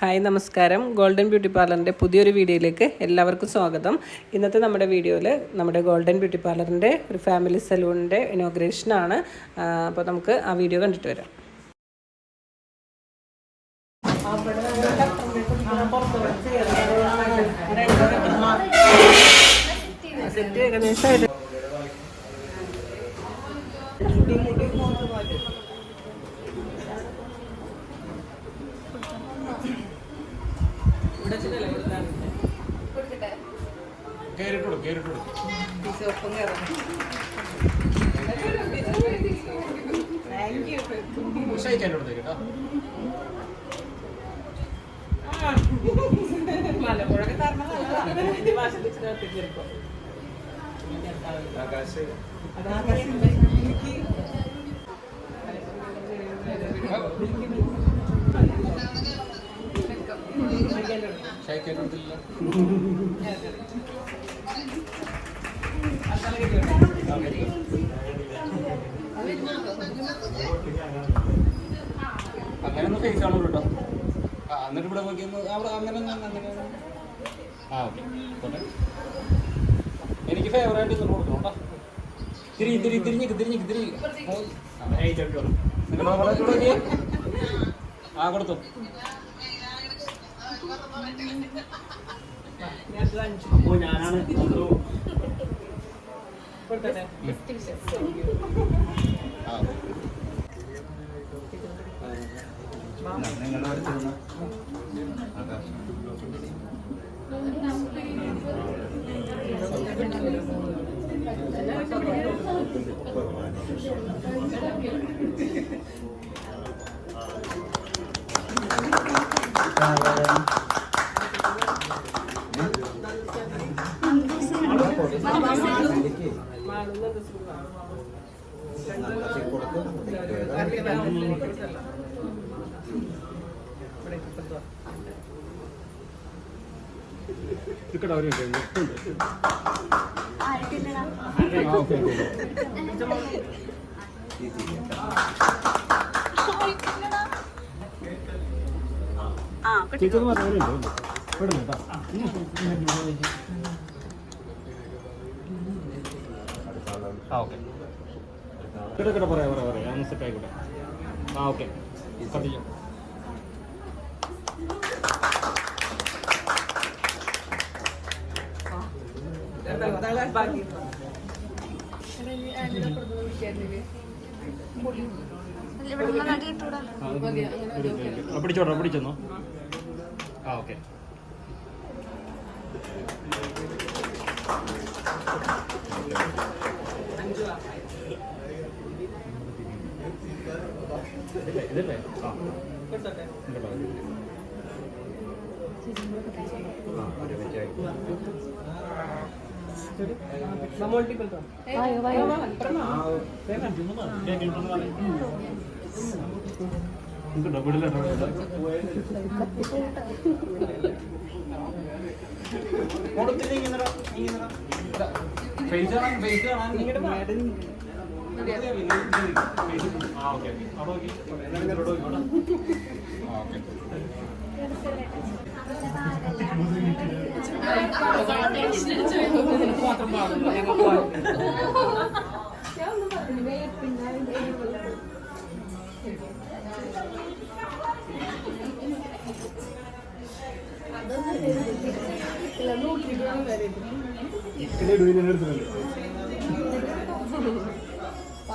Hi നമസ്കാരം. Golden beauty പാർലറിന്റെ പുതിയൊരു വീഡിയോയിലേക്ക് എല്ലാവർക്കും സ്വാഗതം. ഇന്നത്തെ നമ്മുടെ വീഡിയോയിൽ നമ്മുടെ ഗോൾഡൻ ബ്യൂട്ടി പാർലറിന്റെ ഒരു ഫാമിലി സലൂണിന്റെ ഇനോഗ്രേഷനാണ് അപ്പോൾ നമുക്ക് ആ വീഡിയോ കണ്ടിട്ട് വരാം. ഏകദേശം കേറിട്ടുള്ളൂ കേറിട്ടുള്ളൂ ഉഷായിക്കാൻ കൊടുത്തേക്ക് കേട്ടോ. മലമ്പുഴക്ക് തരണം ആകാശ് ഷായിക്കാൻ കൊടുത്തില്ല അങ്ങനെ ഒന്ന് ഫേസ് ആണല്ലോ കേട്ടോ ആ എന്നിട്ട് ഇവിടെ അവിടെ അങ്ങനെ ആ ഓക്കെ എനിക്ക് ഫേവറായിട്ട് ഇന്ന് കൊടുക്കണം കേട്ടോ തിരി തിരി തിരിഞ്ഞിക്ക് തിരിഞ്ഞിക്ക് തിരി നിങ്ങൾ അവിടെ ഇവിടെ നോക്കിയേ. ആ കൊടുത്തു. അപ്പോൾ ഞാനാണ് നിങ്ങളുടെ അടുത്ത് നിന്ന് ആ ഓക്കെ. ഓക്കെ ചേച്ചി ഒന്ന് പറഞ്ഞിട്ടുണ്ടോ ഇവിടെ കേട്ടോ ആ ഓക്കെ ഇവിടെ ഇവിടെ പറയാം പറയാം പറയാം. ഒന്ന് സെറ്റ് ആയിക്കോട്ടെ. ആ ഓക്കെ കത്തിക്കാം. പിടിച്ചോട്ടോ പിടിച്ചെന്നോ. ആ ഓക്കെ ഇതില്ലേ ഇതില്ലേ. ഇങ്ങോട്ടോ, വിടില്ല കേട്ടോ, വിടില്ല. കൊടുത്തില്ല ഇങ്ങനെ ഫേസ് കാണാൻ ഫേസ് കാണാൻ ആ ഇക്കടെ ഇടുവിനെ എടുത്തിട്ടുണ്ട്.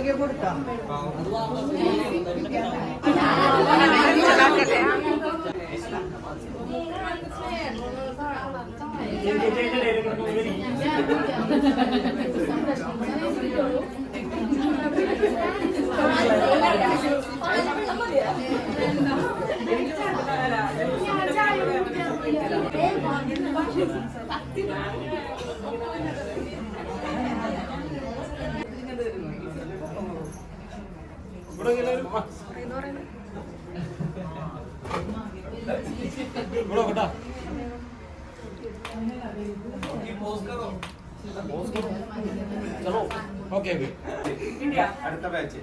നോക്കിയിരുന്നോ ആ ഇവിടെ ഓക്കെ ഓക്കെ. അടുത്ത ബാച്ച്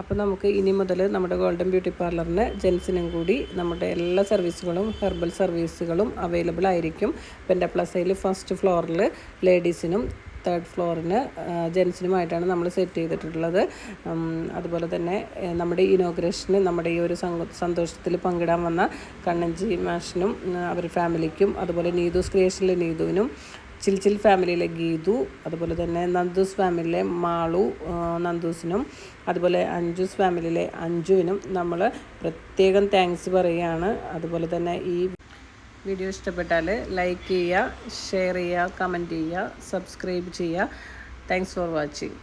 അപ്പോൾ നമുക്ക് ഇനി മുതൽ നമ്മുടെ ഗോൾഡൻ ബ്യൂട്ടി പാർലറിന് ജെൻസിനും കൂടി നമ്മുടെ എല്ലാ സർവീസുകളും ഹെർബൽ സർവീസുകളും അവൈലബിൾ ആയിരിക്കും. പെന്റെ പ്ലസയിൽ ഫസ്റ്റ് ഫ്ലോറിൽ ലേഡീസിനും തേർഡ് ഫ്ലോറിന് ജെൻസിനുമായിട്ടാണ് നമ്മൾ സെറ്റ് ചെയ്തിട്ടുള്ളത്. അതുപോലെ തന്നെ നമ്മുടെ ഇനോഗ്രേഷന് നമ്മുടെ ഈ ഒരു സന്തോഷത്തിൽ പങ്കിടാൻ വന്ന കണ്ണഞ്ചി മാഷിനും അവരുടെ ഫാമിലിക്കും അതുപോലെ നീതു ക്രിയേഷനിലെ നീതുവിനും ചിൽ ചിൽ ഫാമിലിയിലെ ഗീതു അതുപോലെ തന്നെ നന്ദൂസ് ഫാമിലിയിലെ മാളു നന്ദൂസിനും അതുപോലെ അഞ്ജൂസ് ഫാമിലിയിലെ അഞ്ജുവിനും നമ്മൾ പ്രത്യേകം താങ്ക്സ് പറയുകയാണ് അതുപോലെ തന്നെ ഈ വീഡിയോ ഇഷ്ടപ്പെട്ടാൽ ലൈക്ക് ചെയ്യുക ഷെയർ ചെയ്യുക കമന്റ് ചെയ്യുക സബ്സ്ക്രൈബ് ചെയ്യുക. Thanks for watching